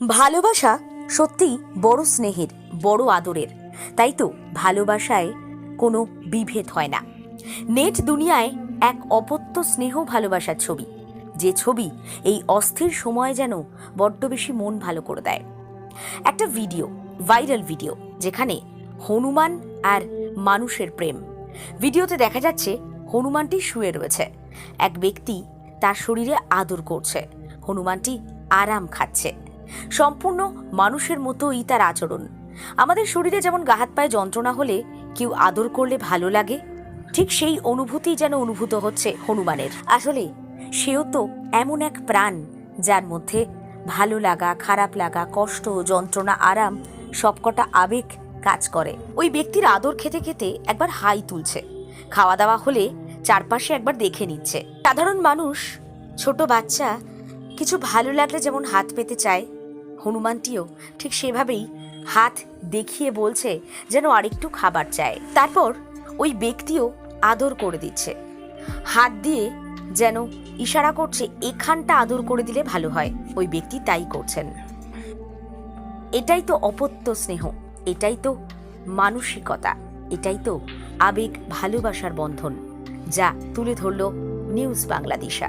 ভালোবাসা সত্যি বড় স্নেহের, বড় আদরের। তাই তো ভালোবাসায় কোনো বিভেদ হয় না। নেট দুনিয়ায় এক অপত্য স্নেহ ভালোবাসার ছবি। যে ছবি এই অস্থির সময় যেন বড্ড বেশি মন ভালো করে দেয়। একটা ভিডিও, ভাইরাল ভিডিও, যেখানে হনুমান আর মানুষের প্রেম। ভিডিওতে দেখা যাচ্ছে হনুমানটি শুয়ে রয়েছে। এক ব্যক্তি তার শরীরে আদর করছে। হনুমানটি আরাম খাচ্ছে। সম্পূর্ণ মানুষের মতোই তার আচরণ। আমাদের শরীরে যেমন গাহাত পায়ে যন্ত্রণা হলে কেউ আদর করলে ভালো লাগে, ঠিক সেই অনুভূতি যেন অনুভূত হচ্ছে হনুমানের। আসলে সেও তো এমন এক প্রাণ যার মধ্যে ভালো লাগা, খারাপ লাগা, কষ্ট, যন্ত্রণা, আরাম সবকটা আবেগ কাজ করে। ওই ব্যক্তির আদর খেতে খেতে একবার হাই তুলছে। খাওয়া দাওয়া হলে চারপাশে একবার দেখে নিচ্ছে। সাধারণ মানুষ, ছোট বাচ্চা, কিছু ভালো লাগলে যেমন হাত পেতে চায় হনুমানটিও ঠিক সেভাবেই হাত দেখিয়ে বলছে যেন আরেকটু খাবার চায়। তারপর ওই ব্যক্তিও আদর করে দিচ্ছে। হাত দিয়ে যেন ইশারা করছে, এখানটা আদর করে দিলে ভালো হয়। ওই ব্যক্তি তাই করছেন। এটাই তো অপত্য স্নেহ, এটাই তো মানসিকতা, এটাই তো আবেগ ভালোবাসার বন্ধন, যা তুলে ধরল নিউজ বাংলাদেশা।